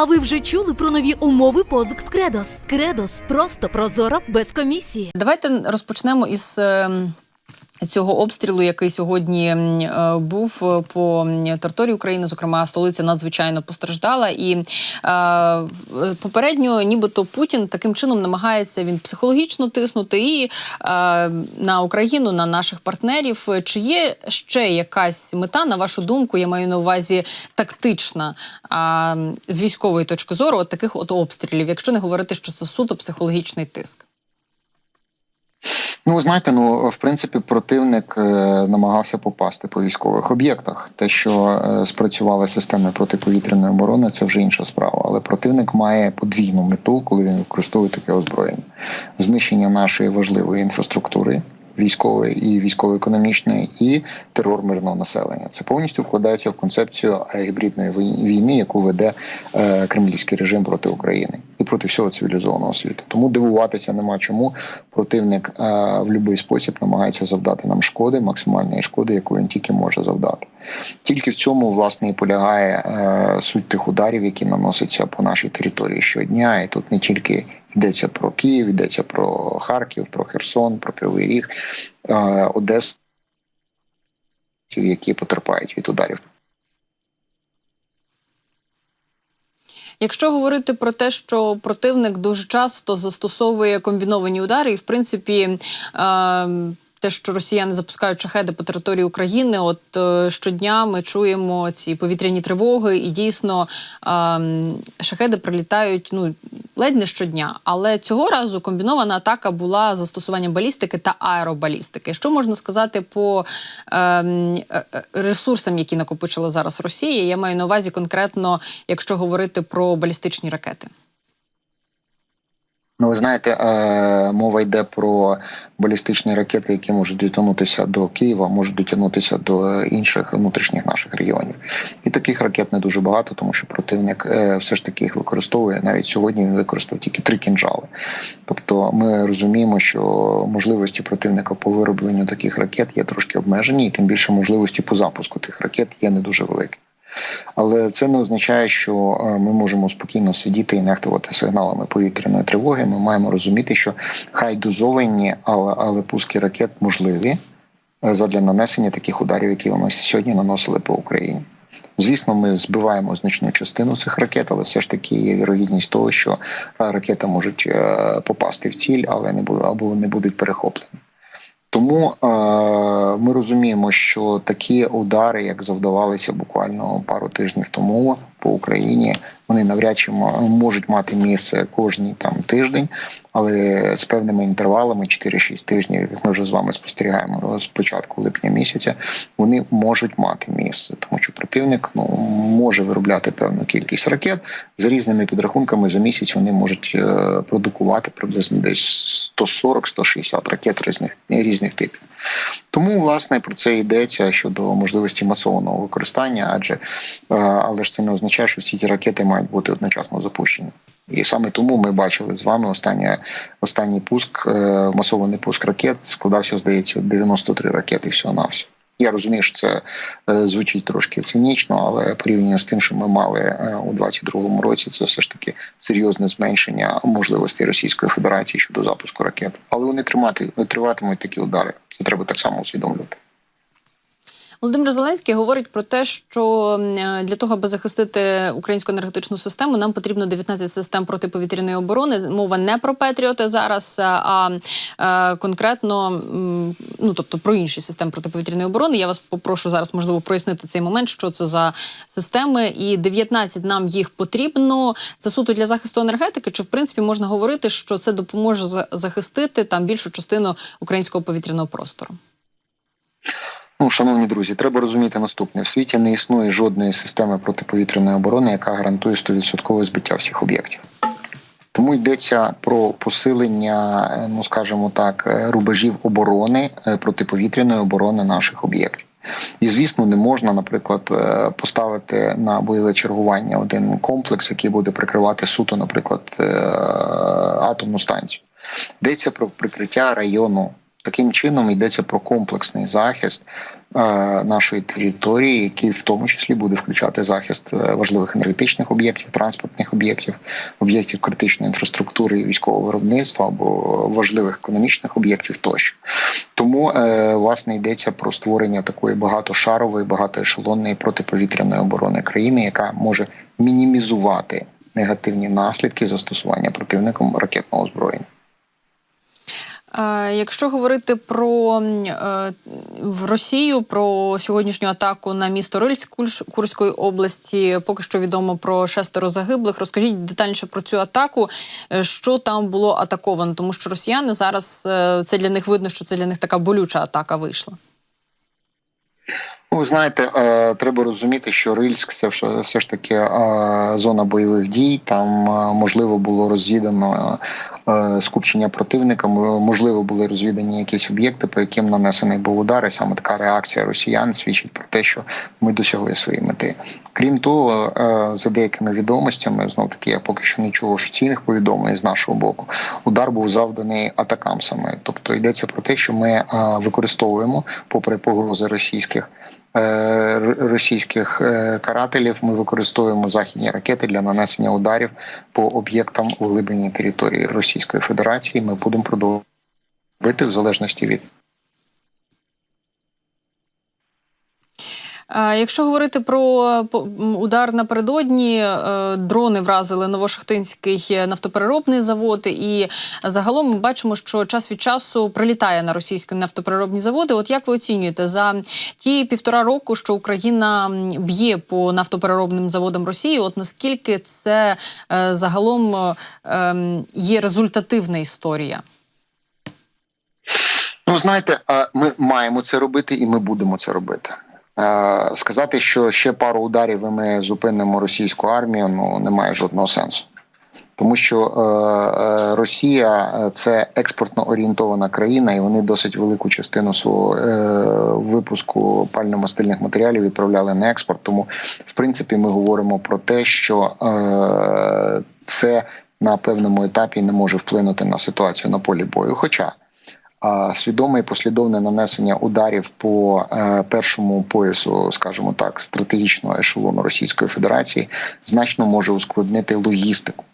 А ви вже чули про нові умови позик в Кредос? Кредос просто прозоро без комісії. Давайте розпочнемо із. Е, Цього обстрілу, який сьогодні е, був е, по території України, зокрема столиця надзвичайно постраждала, і е, в- попередньо, нібито Путін таким чином намагається він психологічно тиснути і е, на Україну, на наших партнерів. Чи є ще якась мета, на вашу думку, я маю на увазі тактична а, з військової точки зору, от таких от обстрілів, якщо не говорити, що це суто психологічний тиск? Ну, ви знаєте, ну в принципі, противник е, намагався попасти по військових об'єктах. Те, що спрацювали системи протиповітряної оборони, це вже інша справа. Але противник має подвійну мету, коли він використовує таке озброєння: знищення нашої важливої інфраструктури. Військової і військово-економічної, і терор мирного населення це повністю вкладається в концепцію гібридної вій- війни, яку веде е, кремлівський режим проти України і проти всього цивілізованого світу. Тому дивуватися нема чому. Противник е, в будь-який спосіб намагається завдати нам шкоди, максимальної шкоди, яку він тільки може завдати. Тільки в цьому власне і полягає е, суть тих ударів, які наносяться по нашій території щодня. І тут не тільки йдеться про Київ, йдеться про Харків, про Херсон, про Кривий Ріг, е, Одесу, які потерпають від ударів. Якщо говорити про те, що противник дуже часто застосовує комбіновані удари, і в принципі. Е- те, що росіяни запускають шахеди по території України, от е, щодня ми чуємо ці повітряні тривоги, і дійсно е, шахеди прилітають ну ледь не щодня. Але цього разу комбінована атака була застосуванням балістики та аеробалістики. Що можна сказати по е, е, е, ресурсам, які накопичила зараз Росія? Я маю на увазі конкретно, якщо говорити про балістичні ракети. Ну, ви знаєте, е, мова йде про балістичні ракети, які можуть дотягнутися до Києва, можуть дотягнутися до інших внутрішніх наших регіонів. І таких ракет не дуже багато, тому що противник е, все ж таки їх використовує. Навіть сьогодні він використав тільки три кінжали. Тобто, ми розуміємо, що можливості противника по виробленню таких ракет є трошки обмежені, і тим більше можливості по запуску тих ракет є не дуже великі. Але це не означає, що е, ми можемо спокійно сидіти і нехтувати сигналами повітряної тривоги. Ми маємо розуміти, що хай дозовані, але, але пуски ракет можливі е, задля нанесення таких ударів, які вони сьогодні наносили по Україні. Звісно, ми збиваємо значну частину цих ракет, але все ж таки є вірогідність того, що е, ракети можуть попасти в ціль, але не або не будуть перехоплені. Тому е, ми розуміємо, що такі удари, як завдавалися буквально пару тижнів тому по Україні, вони навряд чи мо- можуть мати місце кожний там тиждень, але з певними інтервалами 4-6 тижнів, як ми вже з вами спостерігаємо з початку липня місяця, вони можуть мати місце, тому що противник ну може виробляти певну кількість ракет за різними підрахунками. За місяць вони можуть е, продукувати приблизно десь 140-160 ракет різних різних типів. Тому власне про це йдеться щодо можливості масованого використання, адже е, але ж це не означає, що всі ті ракети мають бути одночасно запущені. І саме тому ми бачили з вами останнє, останній пуск, е, масований пуск ракет складався, здається, 93 ракети всього на все. Я розумію, що це е, звучить трошки цинічно, але порівняно з тим, що ми мали е, у 22-му році, це все ж таки серйозне зменшення можливостей Російської Федерації щодо запуску ракет. Але вони тримати триватимуть такі удари. Це треба так само усвідомлювати. Володимир Зеленський говорить про те, що е, для того, аби захистити українську енергетичну систему, нам потрібно 19 систем протиповітряної оборони. Мова не про Петріоти зараз, а е, конкретно ну тобто про інші системи протиповітряної оборони. Я вас попрошу зараз, можливо, прояснити цей момент, що це за системи, і 19 нам їх потрібно. Це суто для захисту енергетики. Чи в принципі можна говорити, що це допоможе за- захистити там більшу частину українського повітряного простору? Ну, шановні друзі, треба розуміти наступне: в світі не існує жодної системи протиповітряної оборони, яка гарантує 100% збиття всіх об'єктів. Тому йдеться про посилення, е, ну скажімо так, е, рубежів оборони е, протиповітряної оборони наших об'єктів. І звісно, не можна, наприклад, поставити на бойове чергування один комплекс, який буде прикривати суто, наприклад, атомну станцію. Йдеться про прикриття району Таким чином йдеться про комплексний захист е, нашої території, який в тому числі буде включати захист е, важливих енергетичних об'єктів, транспортних об'єктів, об'єктів критичної інфраструктури і військового виробництва або важливих економічних об'єктів тощо. Тому е, власне йдеться про створення такої багатошарової, багатоешелонної протиповітряної оборони країни, яка може мінімізувати негативні наслідки застосування противником ракетного озброєння. Якщо говорити про е, Росію про сьогоднішню атаку на місто Рильськ Курської області, поки що відомо про шестеро загиблих. Розкажіть детальніше про цю атаку, е, що там було атаковано, тому що росіяни зараз е, це для них видно, що це для них така болюча атака вийшла. Ну, Ви знаєте, треба розуміти, що Рильськ це все, ж таки зона бойових дій. Там можливо було розвідано скупчення противника, можливо, були розвідані якісь об'єкти, по яким нанесений був удар. І саме така реакція росіян свідчить про те, що ми досягли своєї мети. Крім того, е, за деякими відомостями, знов таки я поки що не чув офіційних повідомлень з нашого боку. Удар був завданий атакамсами. Тобто йдеться про те, що ми е, використовуємо, попри погрози російських. Е, Російських е, карателів ми використовуємо західні ракети для нанесення ударів по об'єктам у глибині території Російської Федерації. Ми будемо продовжувати в залежності від Якщо говорити про удар напередодні, е, дрони вразили Новошахтинський нафтопереробний завод, і загалом ми бачимо, що час від часу прилітає на російські нафтопереробні заводи. От як ви оцінюєте за ті півтора року, що Україна б'є по нафтопереробним заводам Росії? От наскільки це е, загалом е, ем, є результативна історія? Ну, знаєте, ми маємо це робити, і ми будемо це робити. Е, Сказати, що ще пару ударів і ми зупинимо російську армію, ну немає жодного сенсу. Тому що е, е, Росія е, це експортно орієнтована країна, і вони досить велику частину свого е, випуску пально-мастильних матеріалів відправляли на експорт. Тому, в принципі, ми говоримо про те, що е, це на певному етапі не може вплинути на ситуацію на полі бою. Хоча свідоме і послідовне нанесення ударів по е, першому поясу, скажімо так, стратегічного ешелону Російської Федерації значно може ускладнити логістику.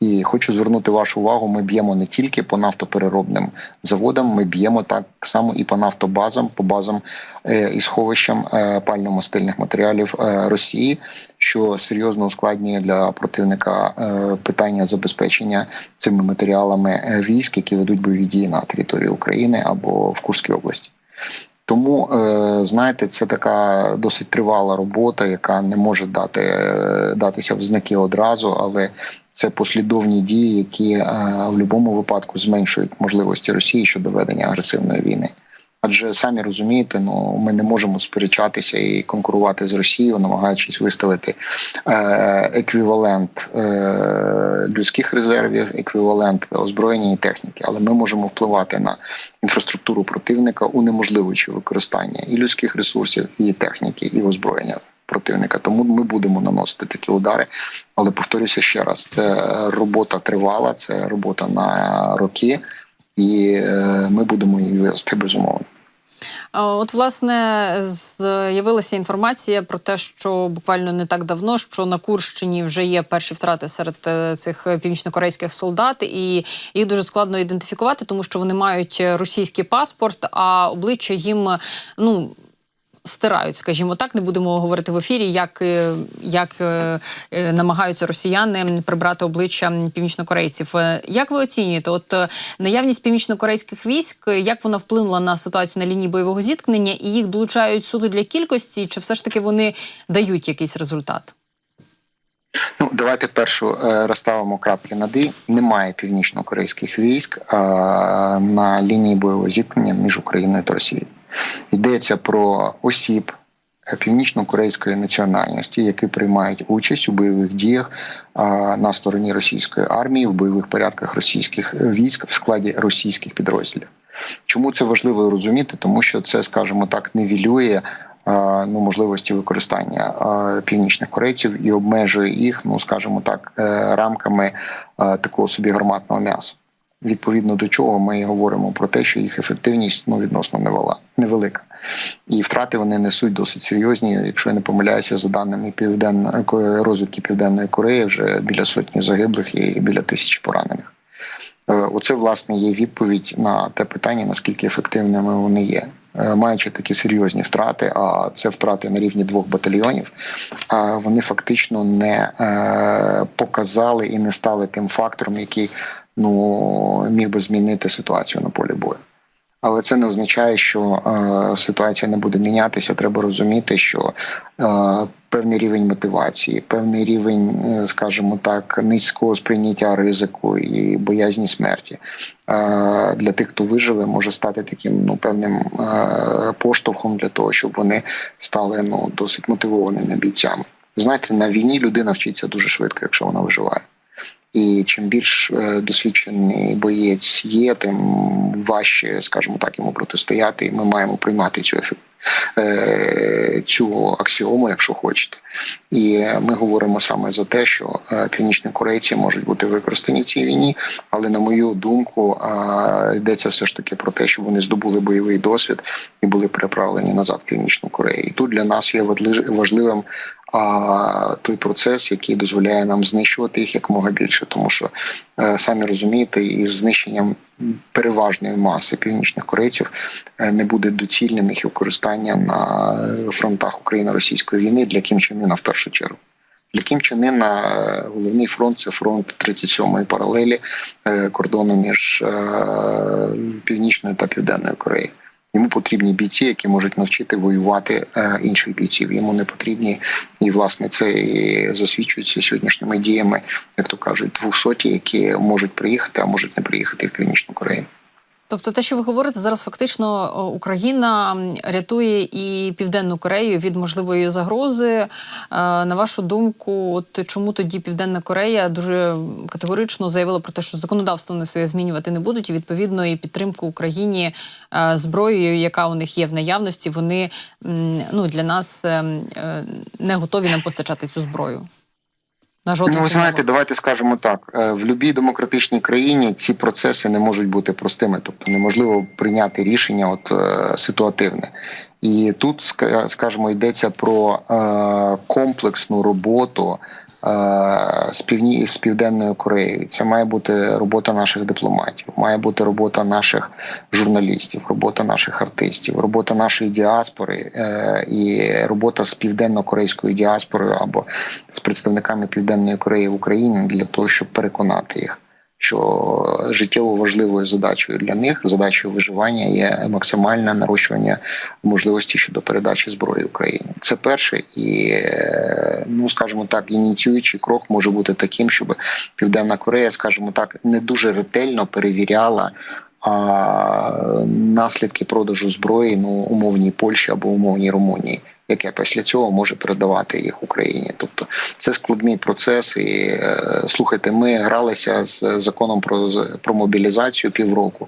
І хочу звернути вашу увагу: ми б'ємо не тільки по нафтопереробним заводам, ми б'ємо так само і по нафтобазам, по базам е, і сховищам е, пально-мастильних матеріалів е, Росії, що серйозно ускладнює для противника питання забезпечення цими матеріалами військ, які ведуть бойові дії на території України або в Курській області. Тому е, знаєте, це така досить тривала робота, яка не може дати е, датися в знаки одразу, але це послідовні дії, які е, в будь-якому випадку зменшують можливості Росії щодо ведення агресивної війни. Адже самі розумієте, ну ми не можемо сперечатися і конкурувати з Росією, намагаючись виставити е, еквівалент е, людських резервів, еквівалент озброєння і техніки. Але ми можемо впливати на інфраструктуру противника, унеможливуючи використання і людських ресурсів, і техніки, і озброєння противника. Тому ми будемо наносити такі удари. Але повторюся ще раз: це робота тривала, це робота на роки, і е, ми будемо її вести безумовно. От, власне, з'явилася інформація про те, що буквально не так давно, що на Курщині вже є перші втрати серед е, цих північнокорейських солдат, і їх дуже складно ідентифікувати, тому що вони мають російський паспорт, а обличчя їм ну. Стирають, скажімо так, не будемо говорити в ефірі, як, е, як е, е, намагаються росіяни прибрати обличчя північнокорейців. Як ви оцінюєте, от наявність північнокорейських військ, як вона вплинула на ситуацію на лінії бойового зіткнення, і їх долучають суду для кількості, чи все ж таки вони дають якийсь результат? Ну, давайте першу розставимо крапки над «і». Немає північно-корейських військ на лінії бойового зіткнення між Україною та Росією. Йдеться про осіб північно-корейської національності, які приймають участь у бойових діях на стороні російської армії в бойових порядках російських військ в складі російських підрозділів. Чому це важливо розуміти? Тому що це, скажімо так, нівелює е, ну, можливості використання північних корейців і обмежує їх, ну скажімо так, е, рамками такого собі гарматного м'яса. Відповідно до чого ми говоримо про те, що їх ефективність ну відносно невела невелика, і втрати вони несуть досить серйозні. Якщо я не помиляюся, за даними південної розвідки Південної Кореї, вже біля сотні загиблих і біля тисячі поранених. Е, Оце власне є відповідь на те питання, наскільки ефективними вони є. Е, Маючи такі серйозні втрати, а це втрати на рівні двох батальйонів, вони фактично не е, показали і не стали тим фактором, який ну міг би змінити ситуацію на полі бою. Але це не означає, що е, ситуація не буде мінятися. Треба розуміти, що е, певний рівень мотивації, певний рівень, е, скажімо так, низького сприйняття ризику і боязні смерті е, для тих, хто виживе, може стати таким ну певним е, поштовхом для того, щоб вони стали ну досить мотивованими бійцями. Знаєте, на війні людина вчиться дуже швидко, якщо вона виживає. І чим більш е, досвідчений боєць є, тим важче, скажімо так, йому протистояти. І ми маємо приймати цю е, Цю аксіому, якщо хочете, і ми говоримо саме за те, що е, північні корейці можуть бути використані в цій війні, але на мою думку йдеться все ж таки про те, що вони здобули бойовий досвід і були переправлені назад в північну Корею. І тут для нас є важли- важливим а той процес, який дозволяє нам знищувати їх якомога більше, тому що е, самі розумієте, із знищенням переважної маси північних корейців е, не буде доцільним їх використання на фронтах україно-російської війни для Кім Чен Ына в першу чергу. Для Кім Чен Ына е, головний фронт це фронт 37-ї паралелі кордону між північною та південною Кореєю. Йому потрібні бійці, які можуть навчити воювати е, інших бійців. Йому не потрібні, і власне це і засвідчується сьогоднішніми діями, як то кажуть, двохсоті, які можуть приїхати, а можуть не приїхати в Північну Корею. Тобто, те, що ви говорите, зараз фактично Україна рятує і Південну Корею від можливої загрози. Е, На вашу думку, от чому тоді Південна Корея дуже категорично заявила про те, що законодавство вони своє змінювати не будуть, і відповідно і підтримку Україні е, зброєю, яка у них є в наявності, вони ну для нас е, м, е, не готові нам постачати цю зброю. На жодних Ну, ви знаєте, давайте скажемо так: е, в будь-якій демократичній країні ці процеси не можуть бути простими, тобто неможливо прийняти рішення от е, ситуативне. І тут ска- скажімо, йдеться про е, комплексну роботу з півні з південною Кореєю. Це має бути робота наших дипломатів, має бути робота наших журналістів, робота наших артистів, робота нашої діаспори е, і робота з південно-корейською діаспорою або з представниками Південної Кореї в Україні для того, щоб переконати їх, що життєво важливою задачею для них, задачею виживання є максимальне нарощування можливості щодо передачі зброї Україні. Це перше і е, ну скажімо так, ініціюючий крок може бути таким, щоб Південна Корея, скажімо так, не дуже ретельно перевіряла. А наслідки продажу зброї ну умовній Польщі або умовній Румунії, яке після цього може передавати їх Україні. Тобто це складний процес. І е, слухайте, ми гралися з законом про про мобілізацію півроку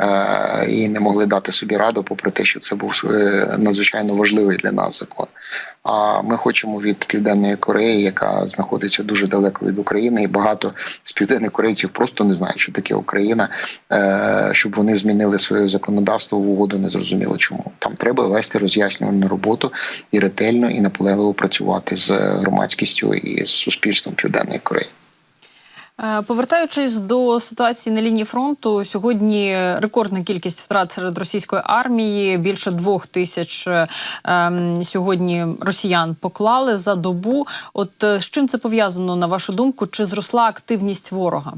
е, і не могли дати собі раду, попри те, що це був е, надзвичайно важливий для нас закон. А ми хочемо від південної Кореї, яка знаходиться дуже далеко від України, і багато з південних корейців просто не знають, що таке Україна, е, щоб вони змінили своє законодавство в угоду. Не зрозуміло чому там треба вести роз'яснювальну роботу і ретельно і наполегливо працювати з громадськістю і з суспільством Південної Кореї. Е, Повертаючись до ситуації на лінії фронту, сьогодні рекордна кількість втрат серед російської армії. Більше двох тисяч е, ем, сьогодні росіян поклали за добу. От е, з чим це пов'язано на вашу думку? Чи зросла активність ворога?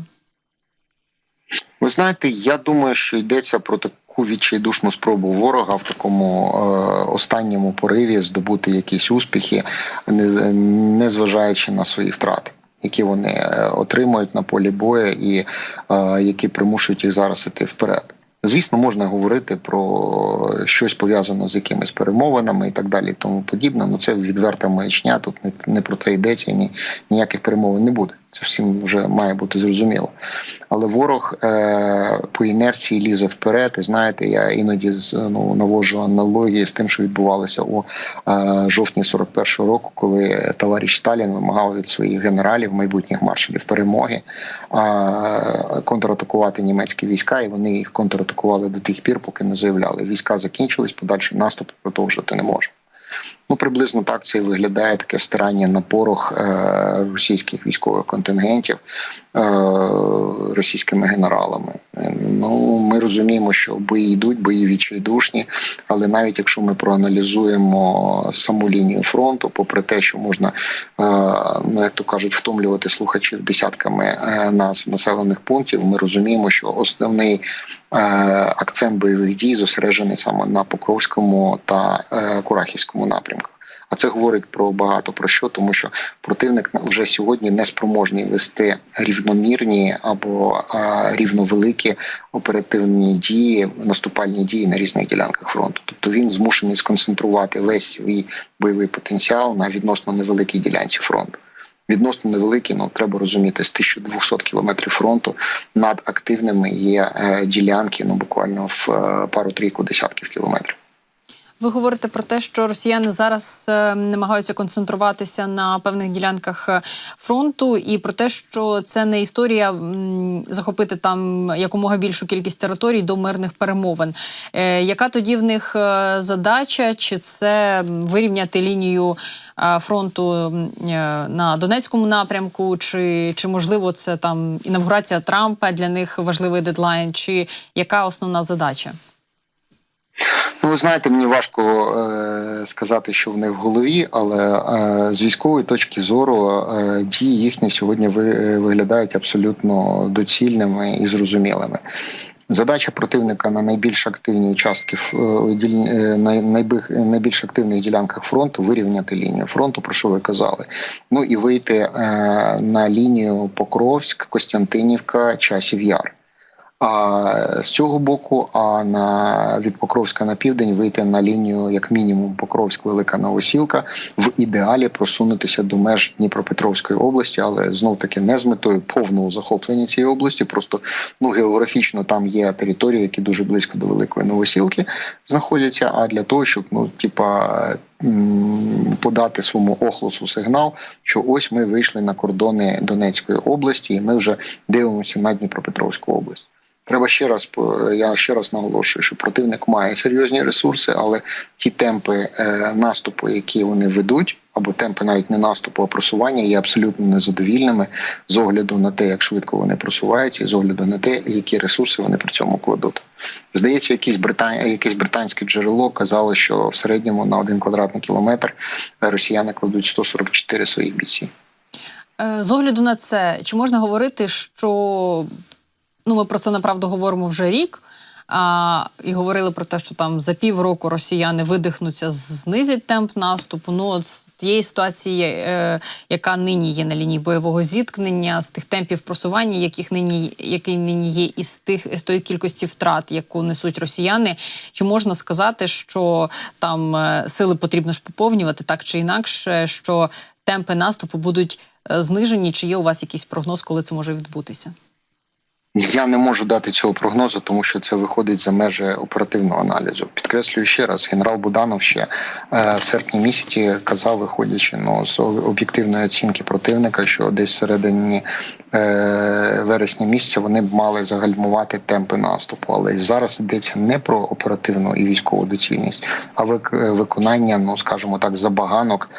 Ви знаєте, я думаю, що йдеться про таку відчайдушну спробу ворога в такому е, останньому пориві здобути якісь успіхи, не, не зважаючи на свої втрати. Які вони отримають отримують на полі бою, і е, які примушують їх зараз іти вперед. Звісно, можна говорити про щось пов'язане з якимись перемовинами і так далі, тому подібне. Ну це відверта маячня. Тут не про це йдеться, ні ніяких перемовин не буде. Це всім вже має бути зрозуміло. Але ворог е, по інерції лізе вперед. І знаєте, я іноді ну, наводжу аналогії з тим, що відбувалося у е, жовтні 41-го року, коли товариш Сталін вимагав від своїх генералів, майбутніх маршалів перемоги е, контратакувати німецькі війська, і вони їх контратакували до тих пір, поки не заявляли. Війська закінчились, подальший наступ продовжити не може. Ну, приблизно так це і виглядає таке стирання на порох е, російських військових контингентів е, російськими генералами. Е, Ну, ми розуміємо, що бої йдуть, бої відчайдушні, але навіть якщо ми проаналізуємо саму лінію фронту, попри те, що можна, ну як то кажуть, втомлювати слухачів десятками е, назв населених пунктів, ми розуміємо, що основний акцент бойових дій зосереджений саме на Покровському та Курахівському напрямках. А це говорить про багато про що, тому що противник вже сьогодні не спроможний вести рівномірні або рівновеликі оперативні дії, наступальні дії на різних ділянках фронту. Тобто він змушений сконцентрувати весь свій бойовий потенціал на відносно невеликій ділянці фронту. Відносно невеликі, ну треба розуміти, з 1200 кілометрів фронту над активними є е, ділянки, ну буквально в е, пару-трійку десятків кілометрів. Ви говорите про те, що росіяни зараз е, намагаються концентруватися на певних ділянках е, фронту, і про те, що це не історія захопити там якомога більшу кількість територій до мирних перемовин. Е, яка тоді в них задача? Чи це вирівняти лінію фронту на Донецькому напрямку, чи, чи можливо це там інавгурація Трампа для них важливий дедлайн, чи яка основна задача? Ну, ви знаєте, мені важко е, сказати, що в них в голові, але е, з військової точки зору е, дії їхні сьогодні ви, е, виглядають абсолютно доцільними і зрозумілими. Задача противника на найбільш активні участки е, е, найбих- найбільш активних ділянках фронту вирівняти лінію фронту, про що ви казали. Ну і вийти на лінію Покровськ, Костянтинівка, Часів Яр. А з цього боку, а на від Покровська на південь вийти на лінію, як мінімум, Покровськ, Велика Новосілка, в ідеалі просунутися до меж Дніпропетровської області, але знов таки не з метою повного захоплення цієї області. Просто ну географічно там є території, які дуже близько до Великої Новосілки знаходяться. А для того, щоб ну типа. Подати своєму охлосу сигнал, що ось ми вийшли на кордони Донецької області, і ми вже дивимося на Дніпропетровську область. Треба ще раз я ще раз наголошую, що противник має серйозні ресурси, але ті темпи е, наступу, які вони ведуть, або темпи навіть не наступу, а просування, є абсолютно незадовільними з огляду на те, як швидко вони просуваються, і з огляду на те, які ресурси вони при цьому кладуть. Здається, якийсь британ... якесь британське джерело казало, що в середньому на один квадратний кілометр росіяни кладуть 144 своїх бійців. Е, З огляду на це, чи можна говорити, що ну ми про це направду говоримо вже рік. А, і говорили про те, що там за півроку росіяни видихнуться, знизять темп наступу. Ну, от з тієї ситуації, е, яка нині є на лінії бойового зіткнення, з тих темпів просування, яких нині, який нині є, і з тих з тої кількості втрат, яку несуть росіяни, чи можна сказати, що там е, сили потрібно ж поповнювати так чи інакше, що темпи наступу будуть е, знижені? Чи є у вас якийсь прогноз, коли це може відбутися? Я не можу дати цього прогнозу, тому що це виходить за межі оперативного аналізу. Підкреслюю ще раз, генерал Буданов ще е, в серпні місяці казав, виходячи ну, з об'єктивної оцінки противника, що десь всередині е, вересня місяця вони б мали загальмувати темпи наступу. Але зараз йдеться не про оперативну і військову доцільність, а вик- виконання, ну скажімо так, забаганок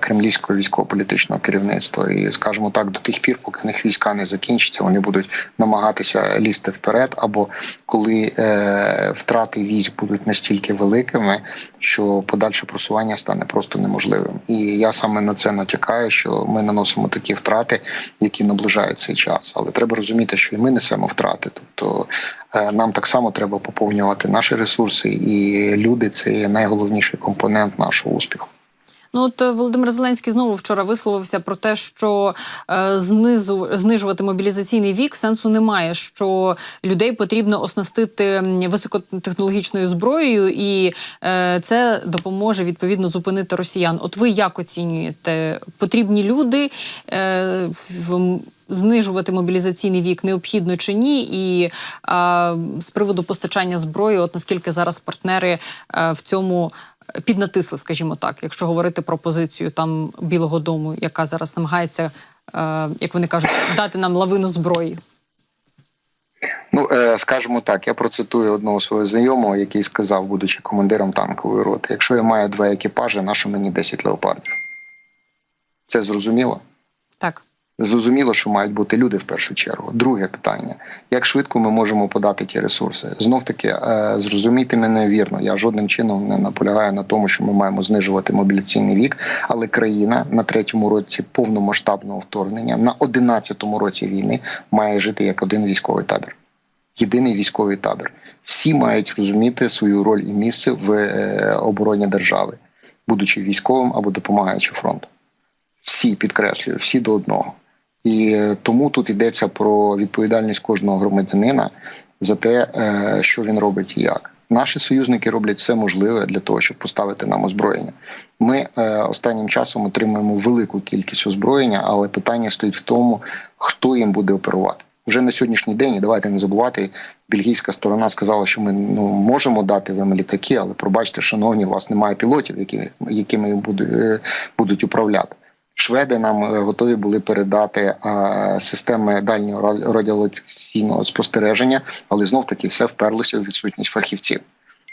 кремлівського військово-політичного керівництва. І скажімо так, до тих пір, поки в них війська не закінчаться, вони будуть намагатися лізти вперед, або коли е, втрати військ будуть настільки великими, що подальше просування стане просто неможливим. І я саме на це натякаю, що ми наносимо такі втрати, які наближають цей час. Але треба розуміти, що і ми несемо втрати. Тобто е, нам так само треба поповнювати наші ресурси, і люди це є найголовніший компонент нашого успіху. Ну от е, Володимир Зеленський знову вчора висловився про те, що е, знизу знижувати мобілізаційний вік сенсу немає. Що людей потрібно оснастити високотехнологічною зброєю, і е, це допоможе відповідно зупинити росіян. От ви як оцінюєте? Потрібні люди е, в знижувати мобілізаційний вік необхідно чи ні? І а, з приводу постачання зброї, от наскільки зараз партнери е, в цьому піднатисли, скажімо так, якщо говорити про позицію там Білого Дому, яка зараз намагається, е, як вони кажуть, дати нам лавину зброї. Ну е, скажімо так, я процитую одного свого знайомого, який сказав, будучи командиром танкової роти: якщо я маю два екіпажі, нащо мені 10 леопардів? Це зрозуміло? Зрозуміло, що мають бути люди в першу чергу. Друге питання: як швидко ми можемо подати ті ресурси? Знов таки е, зрозумійте мене вірно. Я жодним чином не наполягаю на тому, що ми маємо знижувати мобіляційний вік, але країна на третьому році повномасштабного вторгнення на одинадцятому році війни має жити як один військовий табір. Єдиний військовий табір. Всі мають розуміти свою роль і місце в е, обороні держави, будучи військовим або допомагаючи фронту. Всі підкреслюю, всі до одного. І е, тому тут йдеться про відповідальність кожного громадянина за те, е, що він робить і як. Наші союзники роблять все можливе для того, щоб поставити нам озброєння. Ми е, останнім часом отримуємо велику кількість озброєння, але питання стоїть в тому, хто їм буде оперувати. Вже на сьогоднішній день і давайте не забувати. Бельгійська сторона сказала, що ми ну можемо дати вам літаки, але пробачте, шановні, у вас немає пілотів, які якими будуть, е, будуть управляти. Шведи нам е, готові були передати е, системи дальнього ра- радіолокаційного спостереження, але знов таки все вперлося у відсутність фахівців.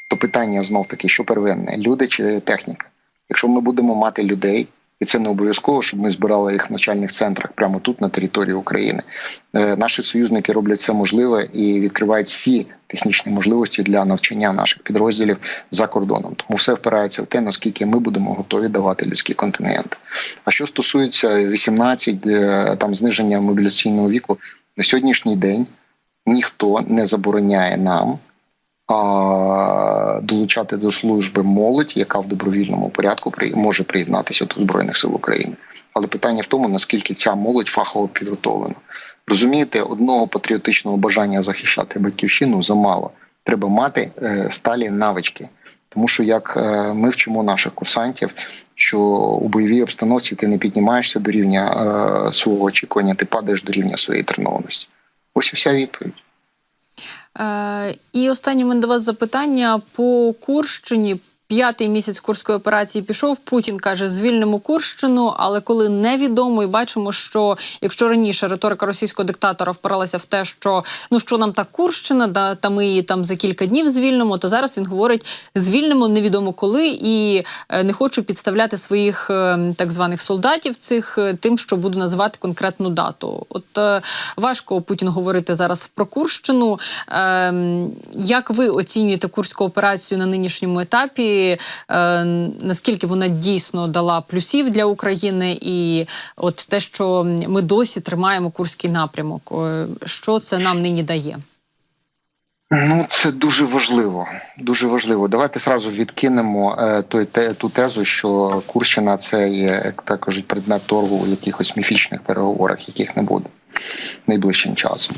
То питання знов таки, що первинне: люди чи техніка? Якщо ми будемо мати людей, і це не обов'язково, щоб ми збирали їх в навчальних центрах прямо тут, на території України. Е, Наші союзники роблять це можливе і відкривають всі технічні можливості для навчання наших підрозділів за кордоном. Тому все впирається в те, наскільки ми будемо готові давати людські контингенти. А що стосується 18, е, там зниження мобіляційного віку, на сьогоднішній день ніхто не забороняє нам долучати до служби молодь, яка в добровільному порядку при- може приєднатися до збройних сил України. Але питання в тому, наскільки ця молодь фахово підготовлена. Розумієте, одного патріотичного бажання захищати батьківщину замало. Треба мати е, сталі навички. Тому що як е, ми вчимо наших курсантів, що у бойовій обстановці ти не піднімаєшся до рівня е, свого очікування, ти падаєш до рівня своєї тренованості. Ось і вся відповідь. Е, і останнє мене до вас запитання по Курщині. П'ятий місяць курської операції пішов. Путін каже, звільнимо Курщину, але коли невідомо, і бачимо, що якщо раніше риторика російського диктатора впиралася в те, що ну що нам та Курщина, да та ми її там за кілька днів звільнимо, то зараз він говорить: звільнимо невідомо коли, і е, не хочу підставляти своїх е, так званих солдатів цих е, тим, що буду називати конкретну дату. От важко Путін говорити зараз про Курщину. Ем, Як ви оцінюєте курську операцію на нинішньому етапі? Е, Наскільки вона дійсно дала плюсів для України, і от те, що ми досі тримаємо курський напрямок, е, що це нам нині дає? Ну, це дуже важливо. Дуже важливо. Давайте зразу відкинемо е, той те ту тезу, що Курщина це є, кажуть, предмет торгу у якихось міфічних переговорах, яких не буде найближчим часом.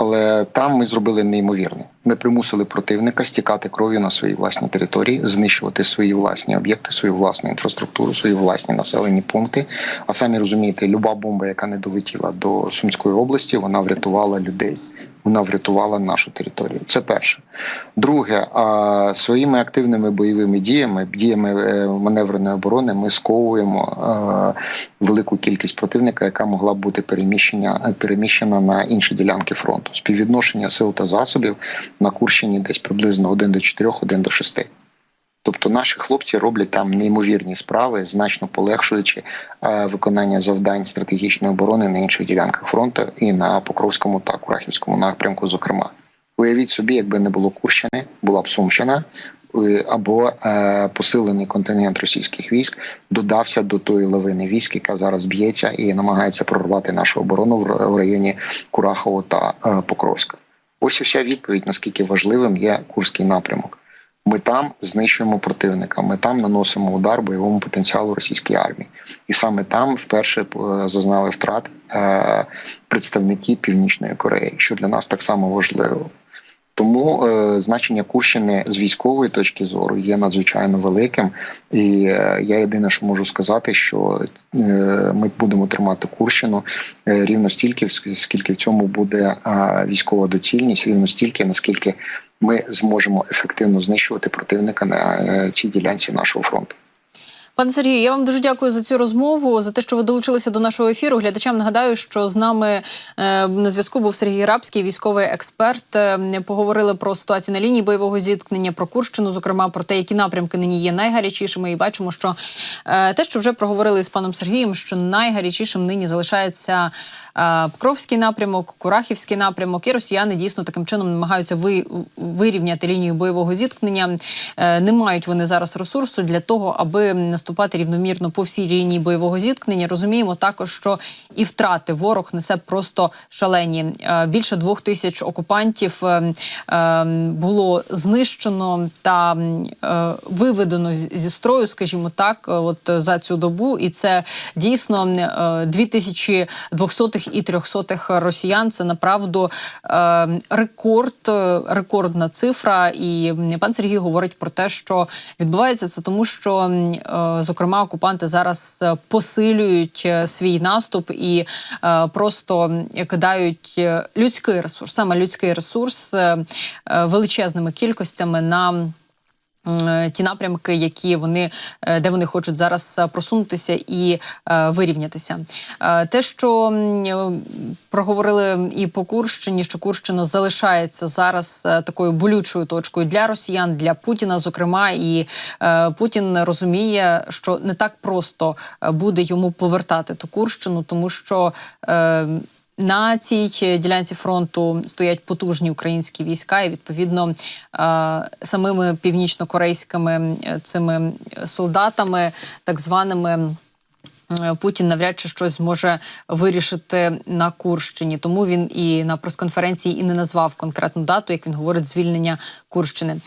Але там ми зробили неймовірне. Ми примусили противника стікати кров'ю на своїй власній території, знищувати свої власні об'єкти, свою власну інфраструктуру, свої власні населені пункти. А самі розумієте, люба бомба, яка не долетіла до Сумської області, вона врятувала людей. Вона врятувала нашу територію. Це перше. Друге, своїми активними бойовими діями, діями е, маневреної оборони, ми сковуємо е, велику кількість противника, яка могла бути переміщена, переміщена на інші ділянки фронту. Співвідношення сил та засобів на Курщині десь приблизно 1 до 4, 1 до 6. Тобто наші хлопці роблять там неймовірні справи, значно полегшуючи е, виконання завдань стратегічної оборони на інших ділянках фронту і на Покровському та Курахівському напрямку. Зокрема, уявіть собі, якби не було Курщини, була б Сумщина. е, Або е, посилений контингент російських військ додався до тої лавини військ, яка зараз б'ється і намагається прорвати нашу оборону в районі Курахово та е, Покровська. Ось і вся відповідь, наскільки важливим є Курський напрямок. Ми там знищуємо противника. Ми там наносимо удар бойовому потенціалу російської армії, і саме там вперше е, зазнали втрат е, представники Північної Кореї, що для нас так само важливо. Тому е, значення Курщини з військової точки зору є надзвичайно великим. І е, я єдине, що можу сказати, що е, ми будемо тримати Курщину е, рівно стільки, скільки в цьому буде військова доцільність, рівно стільки, наскільки ми зможемо ефективно знищувати противника на е, цій ділянці нашого фронту. Пане Сергію, я вам дуже дякую за цю розмову, за те, що ви долучилися до нашого ефіру. Глядачам нагадаю, що з нами е, на зв'язку був Сергій Рабський, військовий експерт. Е, Поговорили про ситуацію на лінії бойового зіткнення, про Курщину, зокрема про те, які напрямки нині є найгарячішими. І бачимо, що е, те, що вже проговорили з паном Сергієм, що найгарячішим нині залишається Покровський напрямок, Курахівський напрямок, і росіяни дійсно таким чином намагаються ви, вирівняти лінію бойового зіткнення. Не мають вони зараз ресурсу для того, аби наступати рівномірно по всій лінії бойового зіткнення. Розуміємо також, що і втрати ворог несе просто шалені. Е, Більше двох тисяч окупантів е, е, було знищено та виведено зі строю, скажімо так, от за цю добу. І це дійсно е, 2200 і 300 росіян. Це направду рекорд, рекордна цифра. І пан Сергій говорить про те, що відбувається це тому, що зокрема окупанти зараз е, посилюють е, свій наступ і е, просто кидають людський ресурс, саме людський ресурс величезними кількостями на. Е, Ті напрямки, які вони е, де вони хочуть зараз е, просунутися і вирівнятися, те, що проговорили і по Курщині, що Курщина залишається зараз такою болючою точкою для росіян, для Путіна, зокрема, і Путін розуміє, що не так просто буде йому повертати ту Курщину, тому що. Е, на цій ділянці фронту стоять потужні українські війська, і відповідно е, самими північнокорейськими е, цими солдатами, так званими. е, Путін навряд чи щось зможе вирішити на Курщині, тому він і на прес-конференції і не назвав конкретну дату, як він говорить, звільнення Курщини.